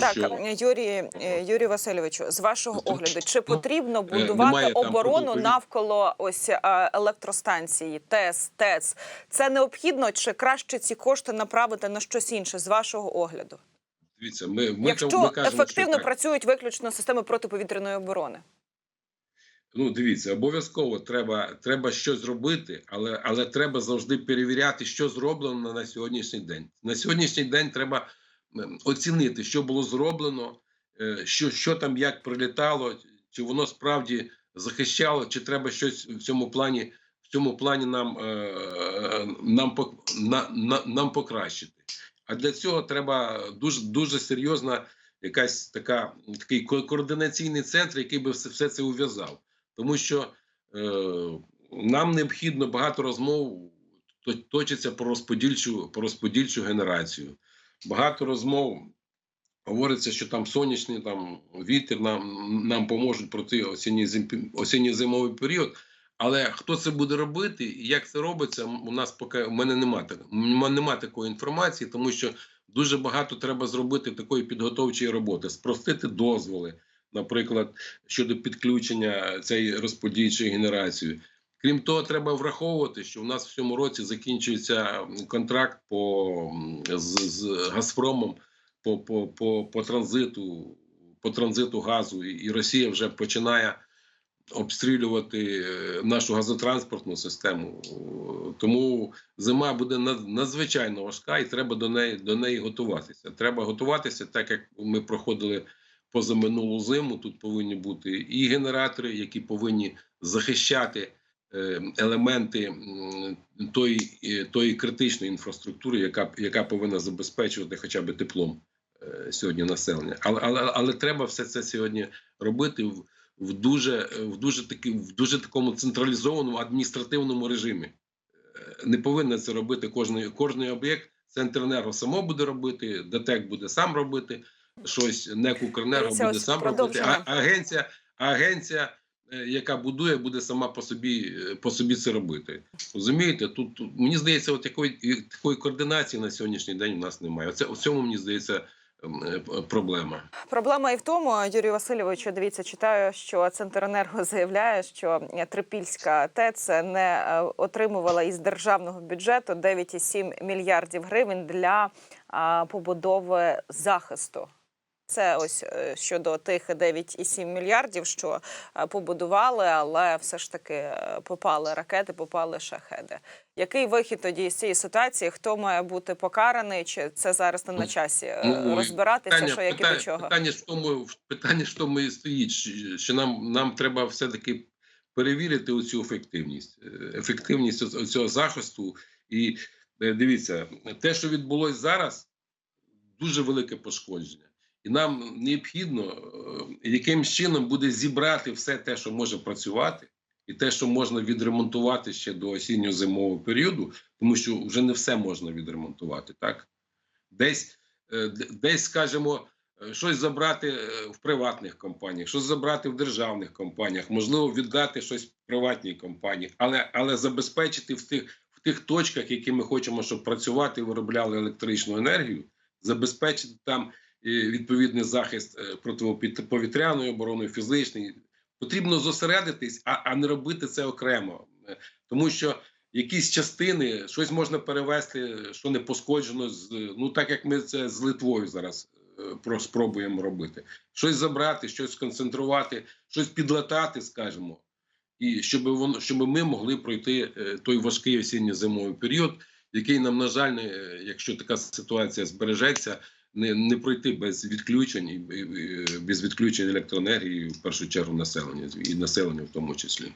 так, що Юрій е, Юрій Васильовичу, з вашого Ну, огляду, чи потрібно будувати там оборону навколо ось е, електростанції, ТЕС, ТЕЦ? Це необхідно чи краще ці кошти направити на щось інше з вашого огляду? дивіться, ми, ми, Якщо ми кажемо, ефективно що працюють виключно системи протиповітряної оборони? Ну, дивіться, обов'язково треба, треба щось робити, але, але треба завжди перевіряти, що зроблено на сьогоднішній день. На сьогоднішній день треба оцінити, що було зроблено, е, що, що там як прилітало, чи воно справді захищало, чи треба щось в цьому плані, в цьому плані нам, е, нам, пок- на, на, нам покращити. А для цього треба дуже, дуже серйозна якась така такий координаційний центр, який би все, все це ув'язав. Тому що е, нам необхідно багато розмов точиться про розподільчу, про розподільчу генерацію. Багато розмов говориться, що там сонячний там вітер нам, нам поможуть пройти осінньо-зим- осінньо-зимовий період. Але хто це буде робити і як це робиться, у нас поки у мене немає нема такої інформації, тому що дуже багато треба зробити такої підготовчої роботи, спростити дозволи, наприклад, щодо підключення цієї розподільчої генерації. Крім того, треба враховувати, що у нас в цьому році закінчується контракт по з, з Газпромом по, по, по, по транзиту, по транзиту газу, і, Росія вже починає обстрілювати е, нашу газотранспортну систему. Тому зима буде над- надзвичайно важка, і треба до неї до неї готуватися. Треба готуватися, так як ми проходили позаминулу зиму. Тут повинні бути і генератори, які повинні захищати елементи м, тої, е, тої критичної інфраструктури, яка, яка повинна забезпечувати хоча б теплом е, сьогодні населення. Але, але, але треба все це сьогодні робити в, в дуже в дуже таки в дуже такому централізованому адміністративному режимі. Е, Не повинен це робити кожний кожний об'єкт. Центренерго само буде робити, ДТЕК буде сам робити щось, НЕК Укренерго буде сам робити. А агенція, агенція, е, яка будує, буде сама по собі е, по собі це робити. Розумієте, тут, мені здається, от такої такої координації на сьогоднішній день у нас немає. Оце у цьому мені здається е, проблема. Проблема і в тому, Юрію Васильовичу, дивіться, читаю, що Центренерго заявляє, що Трипільська ТЕЦ не е, отримувала із державного бюджету 9,7 мільярдів гривень для побудови захисту. Це ось е, щодо тих 9,7 мільярдів, що е, побудували, але все ж таки е, попали ракети, попали шахеди. Який вихід тоді з цієї ситуації? Хто має бути покараний? Чи це зараз не на часі е, Ну, розбиратися, що як і до чого? Питання ж в тому, питання ж тому і стоїть, що- нам, нам треба все-таки перевірити оцю ефективність, ефективність цього захисту. І дивіться, те, що відбулось зараз, дуже велике пошкодження. І нам необхідно е, якимсь чином буде зібрати все те, що може працювати, і те, що можна відремонтувати ще до осінньо-зимового періоду, тому що вже не все можна відремонтувати. Так десь, е, десь, скажімо, е, щось забрати в приватних компаніях, щось забрати в державних компаніях, можливо, віддати щось в приватній компанії, але, але забезпечити в тих, в тих точках, які ми хочемо, щоб працювати виробляли електричну енергію, забезпечити там відповідний захист е, протиповітряної оборони, фізичний. Потрібно зосередитись, а, а не робити це окремо, Е, тому що якісь частини щось можна перевести, що не пошкоджено з ну так як ми це з Литвою зараз е, про спробуємо робити. Щось забрати, щось сконцентрувати, щось підлатати, скажімо, і щоб воно щоб ми могли пройти той важкий осінньо-зимовий період, який нам, на жаль, якщо така ситуація збережеться, не, не пройти без відключень і, без відключень електроенергії в першу чергу населення і населення в тому числі.